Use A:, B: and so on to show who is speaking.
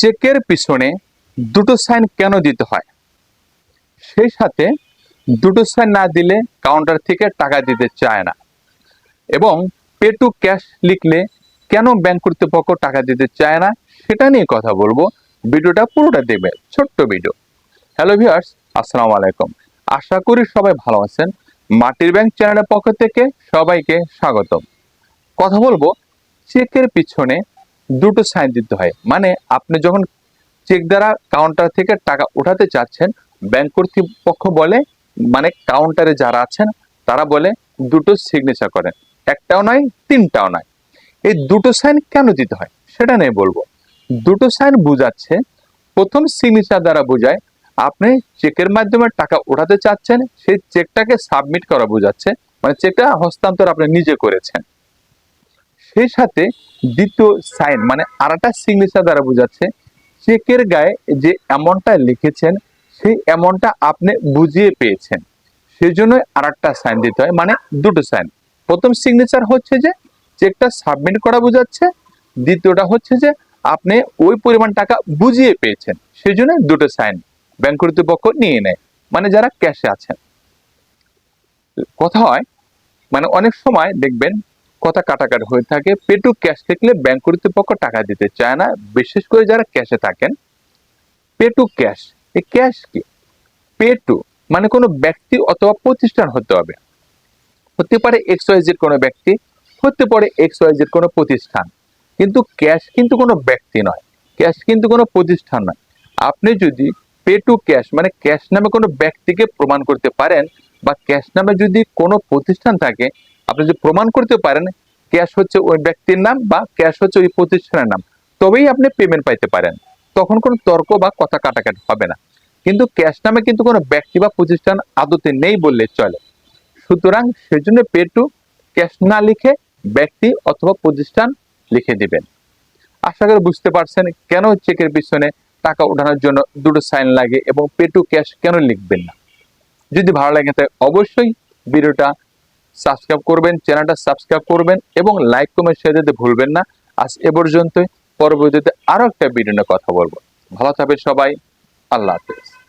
A: চেকের পিছনে দুটো সাইন কেন দিতে হয়? সেই সাথে দুটো সাইন না দিলে কাউন্টার থেকে টাকা দিতে চায় না। এবং পে টু ক্যাশ লিখলে কেন ব্যাংক কর্তৃপক্ষ টাকা দিতে চায় না, সেটা নিয়ে কথা বলব। ভিডিওটা পুরোটা দেখবে, ছোট্ট ভিডিও। হ্যালো ভিউয়ার্স, আসসালামু আলাইকুম। আশা করি সবাই ভালো আছেন। মাটির ব্যাংক চ্যানেলের পক্ষ থেকে সবাইকে স্বাগতম। কথা বলব চেকের পিছনে দুটো সাইন দিতে হয়। মানে আপনি যখন চেক দ্বারা কাউন্টার থেকে টাকা উঠাতে চাচ্ছেন ব্যাংক কর্তৃপক্ষ বলে মানে কাউন্টারে যারা আছেন, তারা বলে দুটো সিগনেচার করেন। একটাও নয়, তিনটাও নয়। এই দুটো সাইন কেন দিতে হয়? সেটা নিয়ে বলব। দুটো সাইন বুঝাচ্ছে, প্রথম সিগনেচার দ্বারা বোঝায়, আপনি চেকের মাধ্যমে টাকা উঠাতে চাচ্ছেন, সেই চেকটাকে সাবমিট করা বোঝাচ্ছে মানে চেকটা হস্তান্তর আপনি নিজে করেছেন। সেই সাথে দ্বিতীয় সাইন মানে আরেকটা সিগনেচার দ্বারা বোঝাচ্ছে, চেকের গায়ে যে অ্যামাউন্টটা লিখেছেন, সেই অ্যামাউন্টটা আপনি বুঝিয়ে পেয়েছেন। সেই জন্য আর একটা সাইন দিতে হয় মানে দুটো সাইন। প্রথম সিগনেচার হচ্ছে যে, চেকটা সাবমিট করা বোঝাচ্ছে, দ্বিতীয়টা হচ্ছে যে, আপনি ওই পরিমাণ টাকা বুঝিয়ে পেয়েছেন, সেই জন্য দুটো সাইন ব্যাংক কর্তৃপক্ষ নিয়ে নেয় মানে যারা ক্যাশে আছেন। কথা হয় মানে অনেক সময় দেখবেন কথা কাটাকাটি হয়ে থাকে। পে টু ক্যাশ থাকলে ব্যাংক কর্তৃপক্ষ টাকা দিতে চায় না। বিশেষ করে যারা ক্যাশে থাকেন। পে টু ক্যাশ এই ক্যাশ কি? পে টু মানে কোনো ব্যক্তি অথবা প্রতিষ্ঠান হতে হবে। হতে পারে এক্স ওয়াই জেড কোনো ব্যক্তি, হতে পারে এক্স ওয়াই জেড কোনো প্রতিষ্ঠান। কিন্তু ক্যাশ কিন্তু কোনো ব্যক্তি নয়। ক্যাশ কিন্তু কোনো প্রতিষ্ঠান নয়। আপনি যদি পে টু ক্যাশ মানে ক্যাশ নামে কোনো ব্যক্তিকে প্রমাণ করতে পারেন বা ক্যাশ নামে যদি কোনো প্রতিষ্ঠান থাকে আপনি যদি প্রমাণ করতে পারেন ক্যাশ হচ্ছে ওই ব্যক্তির নাম বা ক্যাশ হচ্ছে ওই প্রতিষ্ঠানের নাম, তবেই আপনি পেমেন্ট পাইতে পারেন। তখন কোনো তর্ক বা কথা কাটাকাটি হবে না। কিন্তু ক্যাশ নামে কিন্তু কোনো ব্যক্তি বা প্রতিষ্ঠান আদতে নেই বললে চলে। সুতরাং সেজন্য পে টু ক্যাশ না লিখে ব্যক্তি অথবা প্রতিষ্ঠান লিখে দিবেন। আশা করি বুঝতে পারছেন কেন চেকের পিছনে টাকা ওঠানোর জন্য দুটো সাইন লাগে এবং পে টু ক্যাশ কেন লিখবেন না। যদি ভালো লাগে তাহলে অবশ্যই ভিডিওটা সাবস্ক্রাইব করবেন, চ্যানেলটা সাবস্ক্রাইব করবেন এবং লাইক কমেন্ট শেয়ার দিতে ভুলবেন না। আজ এ পর্যন্তই। পরবর্তীতে আরও একটা ভিডিও কথা বলব। ভালো থাকবে সবাই। আল্লাহ হাফেজ।